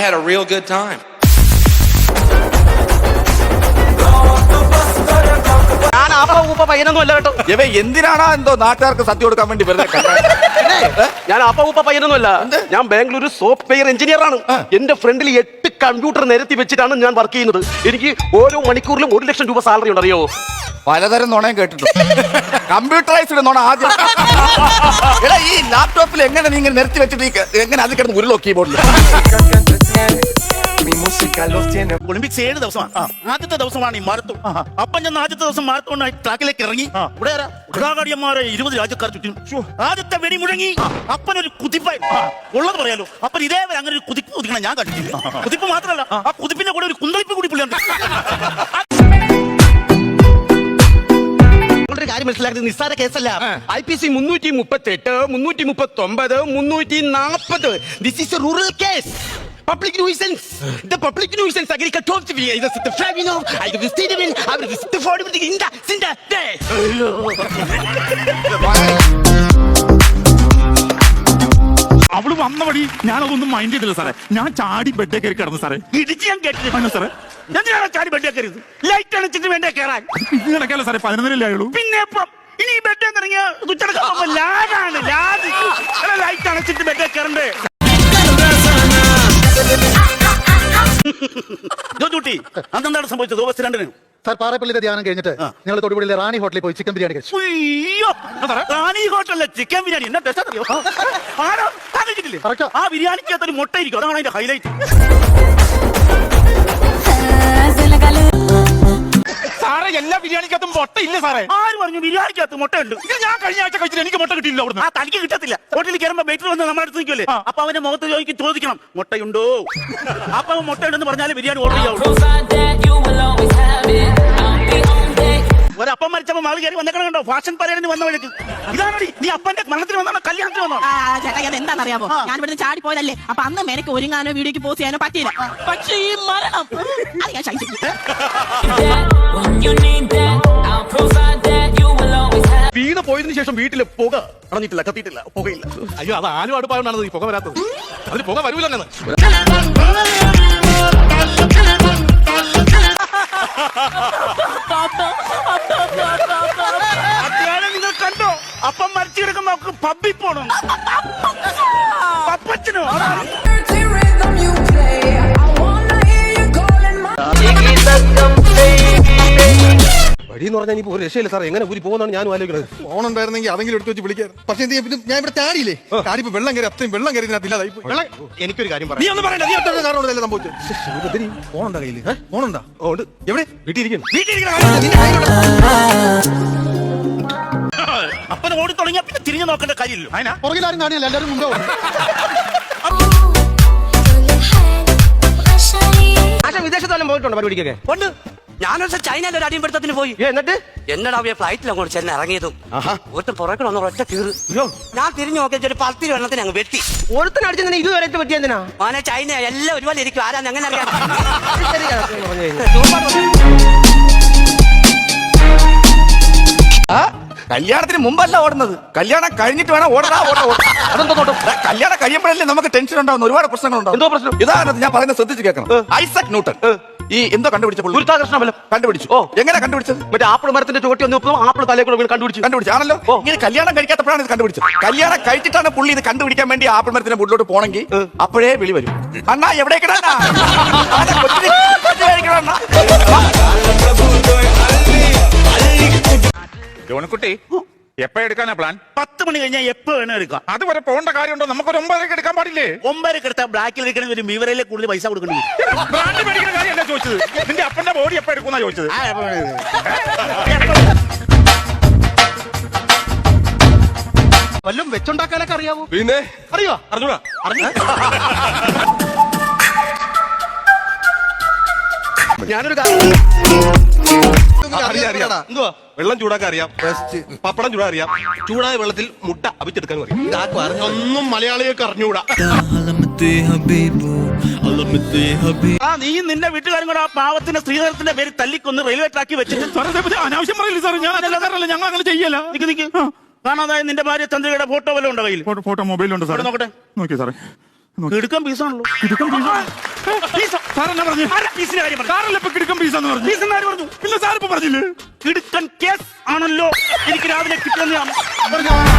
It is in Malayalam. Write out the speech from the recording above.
I had a real good time. ഞാൻ ആപ്പ ഊപ്പ പയ്യനൊന്നും അല്ല കേട്ടോ. ഇവ എന്തിനാണോ എന്തോ നാട്ടുകാർക്ക് സത്യം കൊടുക്കാൻ വേണ്ടി വെറുതെ കണ്ടത്? ഞാൻ ആപ്പ ഊപ്പ പയ്യനൊന്നും അല്ല ഞാൻ ബാംഗ്ലൂർ സോഫ്റ്റ്വെയർ എഞ്ചിനീയർ ആണ്. എന്റെ ഫ്രണ്ടിൽ എട്ട് കമ്പ്യൂട്ടർ നിരത്തി വെച്ചിട്ടാണ് ഞാൻ വർക്ക് ചെയ്യുന്നത്. എനിക്ക് ഓരോ മണിക്കൂറിലും ഒരു ലക്ഷം രൂപ സാലറി ഉണ്ട് അറിയോ പലതരം നുണയും കേട്ടിട്ടുണ്ട്. കമ്പ്യൂട്ടറൈസ്ഡ് നുണ ആദ്യം. എടാ ഈ ലാപ്ടോപ്പിൽ എങ്ങനെ നീ ഇങ്ങനെ നിരത്തി വെച്ചിട്ട് ഈ ക- എങ്ങനെ അത് കിടന്ന് ഉരുളോ കീബോർഡിൽ Mi música los tiene Olympics ഏഴ് ദിവസമാണ്. ആദ്യത്തെ ദിവസമാണ് ഈ മാരത്തോൺ. അപ്പം ഞാൻ ആദ്യത്തെ ദിവസം മാരത്തോൺ ട്രാക്കിലേക്ക് ഇറങ്ങി. ഇവിടെ ആരാ? ഘടാഘടിയന്മാരെ ഇരുപത് രാജ്യക്കാർ ചുറ്റും. ആദ്യത്തെ വെടി മുഴങ്ങി. അപ്പനൊരു കുതിപ്പായി. ഉള്ളത് പറയാലോ. അപ്പൻ ഇതേവരെ അങ്ങനെ ഒരു കുതിപ്പ് കുതിക്കണം. ഞാൻ കണ്ടിട്ടില്ല. കുതിപ്പ് മാത്രമല്ല ആ. കുതിപ്പിന്റെ കൂടെ ഒരു കുന്തളിപ്പ് കൂടി പുള്ളിയുണ്ട്. കാര്യം മനസ്സിലാക്കുന്നത് നിസ്സാര കേസല്ല. ഐ പി സി മുന്നൂറ്റി മുപ്പത്തി എട്ട് മുന്നൂറ്റി മുപ്പത്തി ഒമ്പത് മുന്നൂറ്റി നാൽപ്പത് this is a rural case public nuisance. The public nuisance agriculture ഇത് സിറ്റ് ഫ്ലാവിനോ ഇത് വിസ്തീരവൻ അവർ ഫോർഡ് വിത്ത് ഇൻഡ സിൻഡ ദേ അവൾ വന്ന വഴി ഞാനതൊന്നും മൈൻഡ് ചെയ്തില്ല സാറേ. ഞാൻ ചാടി ബെഡേ കയറി കിടന്നു സാറേ. ഇടിച്ച് ഞാൻ കേട്ടില്ല സാറേ? എന്തിനാണ് ചാടി ബെഡ് കയറിയത്. ലൈറ്റ് അണച്ചിട്ട് വേണ്ട കയറാൻ? ഇത് കിടക്കല്ല സാറേ? പതിനൊന്നരല്ലേ ആയുള്ളൂ? പിന്നെ ഇനി ബെഡ് ഇറങ്ങിയ തുച്ചടക്കം ലാഡാണ് ലാഡ് ലൈറ്റ് അണച്ചിട്ട് ബെഡ് കയറണ്ടേ? ജോജൂട്ടി അതെന്താണ് സംഭവിച്ചത്? ഓഗസ്റ്റ് രണ്ടിന് സാർ പാറപ്പള്ളിയിലെ ധ്യാനം കഴിഞ്ഞിട്ട് ഞങ്ങൾ തൊടുപുഴയിലെ റാണി ഹോട്ടലിൽ പോയി ചിക്കൻ ബിരിയാണി കഴിച്ചു. ഉയ്യോ. റാണി ഹോട്ടലിലെ ചിക്കൻ ബിരിയാണി. എന്നാ ടേസ്റ്റ് അറിയോ? കാണിച്ചിട്ടില്ലേ Correct ആ. ആ ബിരിയാണിക്കകത്ത് ഒരു മുട്ട ഇരിക്കും. അതാണ് അതിന്റെ ഹൈലൈറ്റ് സാറേ എല്ലാ ബിരിയാണിക്കകത്തും മുട്ട ഇല്ല സാറേ? ആര് പറഞ്ഞു ബിരിയാണിക്കകത്ത് മുട്ട ഉണ്ട് ഇത് ഞാൻ കഴിഞ്ഞ ആഴ്ച കഴിച്ചിട്ട് എനിക്ക് മുട്ട കിട്ടിയില്ല ആ തനിക്ക് കിട്ടത്തില്ല. ഹോട്ടലിൽ കയറുമ്പോ വെയിറ്റർ വന്ന് നമ്മുടെ അടുത്ത് നിൽക്കില്ലേ അപ്പൊ അവന്റെ മുഖത്ത് ചോദിക്കും ചോദിക്കണം മുട്ടയുണ്ടോ? അപ്പൊ മുട്ടയുണ്ടെന്ന് പറഞ്ഞാൽ ബിരിയാണി ഓർഡർ ചെയ്യാവുള്ളൂ. മരിച്ചപ്പോ കയറി വന്നേക്കണം കണ്ടോ? ഫാഷൻ പരേഡിന് വന്ന വഴിക്ക്. ഇതാണ് നീ അപ്പന്റെ മരണത്തിന് വന്നോ കല്യാണത്തിന് വന്നോ ആ, ചേട്ടാ അത് എന്താണെന്നറിയാമോ? ഞാൻ ഇവിടുന്ന് ചാടി പോയതല്ലേ? അപ്പൊ അന്ന് മേനക്ക് ഒരുങ്ങാനോ വീഡിയോക്ക് പോസ്റ്റ് ചെയ്യാനോ പറ്റിയില്ല. പക്ഷേ ഈ മരണം അത് ഞാൻ വീണ് പോയതിനു ശേഷം വീട്ടിൽ പുക അടഞ്ഞിട്ടില്ല കത്തിയിട്ടില്ല പുകയില്ല. അയ്യോ അത് ആലും അടുപ്പാണ് ഈ പുക വരാത്തത്. അതിന് പുക വരൂലെന്നു പബ്ബിൽ പോണം. പപ്പച്ചനോ വഴി എന്ന് പറഞ്ഞാൽ ഇനിയിപ്പോ ഒരു രക്ഷയില്ല സാർ എങ്ങനെ ഊരി പോകുന്നതാണ് ഞാനും ആലോചിക്കുന്നത്. ഫോൺ ഉണ്ടായിരുന്നെങ്കിൽ അതെങ്കിലും എടുത്ത് വെച്ച് വിളിക്കാൻ പക്ഷേ എന്ത് ചെയ്യും? ഞാൻ ഇവിടെ ചാടിയില്ലേ? ചാടി ഇപ്പൊ വെള്ളം കയറി അത്രയും വെള്ളം കയറി ഇതിനകത്ത് ഇല്ലാതായി പോയി. എനിക്കൊരു കാര്യം നീ പറയാം ഒന്നും പറയണ്ട നീ ഒറ്റ കാരണം കൊണ്ടല്ലേ സംഭവിച്ചത്. കയ്യിൽ? ഓ, ഉണ്ട്. എവിടെ? വീട്ടിൽ വീട്ടിലിരിക്കണ കാര്യം നിന്റെ കയ്യിലുണ്ട്. നോക്കേണ്ട കാര്യമില്ലല്ലോ. അതിനാ പുറകിലാരും കാണില്ല എല്ലാവരും മുമ്പേ. ആശാ വിദേശത്ത് വല്ലതും പോയിട്ടുണ്ടോ പരിപാടിക്കൊക്കെ? ഉണ്ട്. ഞാനൊരു ദിവസം ചൈനയിൽ ഒരു അടിയപ്പെടുത്തത്തിന് പോയി. എന്നിട്ട്? എന്നടാ അവയെ ഫ്ലൈറ്റിൽ അങ്ങോട്ട് ചെന്ന് ഇറങ്ങിയതും. ഒരുത്തൻ പുറകിൽ വന്ന ഒറ്റ കീറ്. ഞാൻ തിരിഞ്ഞു നോക്കിയ ഒരു പത്തി വെള്ളത്തിന് അങ്ങ് വെട്ടി. ഒരുത്തൻ അടിച്ചതിന് ഇതുവരെ പറ്റിയെന്തിനാ മോനെ ചൈന എല്ലാം ഒരുപോലെ ഇരിക്കും. ആരാന്ന് അങ്ങനെ അറിയാം? കല്യാണത്തിന് മുമ്പല്ല ഓടുന്നത്. കല്യാണം കഴിഞ്ഞിട്ട് വേണം ഓടാ ഓടാ ഓടാ. അതെന്തോ നോട്ടം? എടാ, കല്യാണം കഴിയുമ്പോഴല്ലേ നമുക്ക് ടെൻഷൻ ഉണ്ടാവുന്ന? ഒരുപാട് പ്രശ്നങ്ങളുണ്ടാവും. എന്തോ പ്രശ്നം? ഇതാണ് ഞാൻ പറയുന്നത് ശ്രദ്ധിച്ച് കേൾക്കണം. Isaac Newton. ഈ എന്തോ കണ്ടുപിടിച്ചപ്പോൾ? ബലം കണ്ടുപിടിച്ചു. ഓ. എങ്ങനെ കണ്ടുപിടിച്ചത്? മറ്റേ ആപ്പിൾ മരത്തിന്റെ ചുവട്ടി ഒന്ന് നോക്കുമ്പോൾ ആപ്പിൾ തലേ കൂടെ കണ്ടുപിടിച്ചു. കണ്ടുപിടിച്ചു. കണ്ടുപിടിച്ചാണല്ലോ ഇങ്ങനെ കല്യാണം കഴിക്കാത്തപ്പോഴാണ് ഇത് കണ്ടുപിടിച്ചത്. കല്യാണം കഴിച്ചിട്ടാണ് പുള്ളി ഇത് കണ്ടുപിടിക്കാൻ വേണ്ടി ആപ്പിൾ മരത്തിന്റെ മുകളിലോട്ട് പോണെങ്കിൽ അപ്പോഴേ വിളി വരും. അണ്ണാ എവിടേക്കടാ ജോണിക്കുട്ടി എപ്പോ എടുക്കാനാ പ്ലാൻ പത്ത് മണി കഴിഞ്ഞാൽ എപ്പോ വേണം എടുക്കാം. അതുവരെ പോകേണ്ട കാര്യമുണ്ടോ? നമുക്ക് ഒമ്പതരക്ക് എടുക്കാൻ പാടില്ലേ? ഒമ്പതരക്ക് എടുത്താൽ ബ്ലാക്കിൽ എടുക്കണമെങ്കിൽ ഒരു മീവരയിലെ കൂടുതൽ പൈസ കൊടുക്കണേ ബ്രാൻഡ് മേടിക്കുന്ന കാര്യമല്ല ചോദിച്ചത്? നിന്റെ അപ്പന്റെ ബോഡി എപ്പോ എടുക്കുന്ന ചോദിച്ചത്? ആ, എപ്പോ വേണം? വല്ലതും വെച്ചുണ്ടാക്കാനൊക്കെ അറിയാവോ? പിന്നെ? അറിയോ? അറിഞ്ഞൂടാ. ഞാനൊരു അറിയാം അറിയാം. എന്തുവാ? വെള്ളം ചൂടാക്കാൻ അറിയാം. പപ്പടം ചൂടാ അറിയാം. ചൂടായ വെള്ളത്തിൽ മുട്ട അവിച്ചെടുക്കാനും അറിയാം ഒന്നും മലയാളികൾക്ക് അറിഞ്ഞൂടാ ആ നീ നിന്റെ വീട്ടുകാരും കൂടെ ആ പാവത്തിന്റെ സ്ത്രീധനത്തിന്റെ പേര് തല്ലിക്കൊന്ന് റെയിൽവേ ട്രാക്കി വെച്ചിട്ട് അനാവശ്യം പറയില്ല സാർ ഞാൻ അല്ലാതെ ഞങ്ങൾ അങ്ങനെ ചെയ്യല നിക്ക് നിക്ക്. കാണാതായ നിന്റെ ഭാര്യ ചന്ദ്രയുടെ ഫോട്ടോ വല്ലതും ഉണ്ടോ കയ്യിൽ? ഫോട്ടോ മൊബൈലുണ്ട് സാറേ. ഇവിടെ നോക്കട്ടെ. നോക്കി സാറേ. പീസാണല്ലോ. പറഞ്ഞു? പീസിന്റെ കാര്യം പറഞ്ഞു? സാറല്ലേ ഇപ്പൊ കിടക്കം പീസ് പറഞ്ഞു? പിന്നെ സാറിപ്പോ പറഞ്ഞില്ലേ? കിടുക്കൻ കേസ് ആണല്ലോ. എനിക്ക് രാവിലെ കിട്ടുന്ന അങ്ങനെ പറഞ്ഞല്ലോ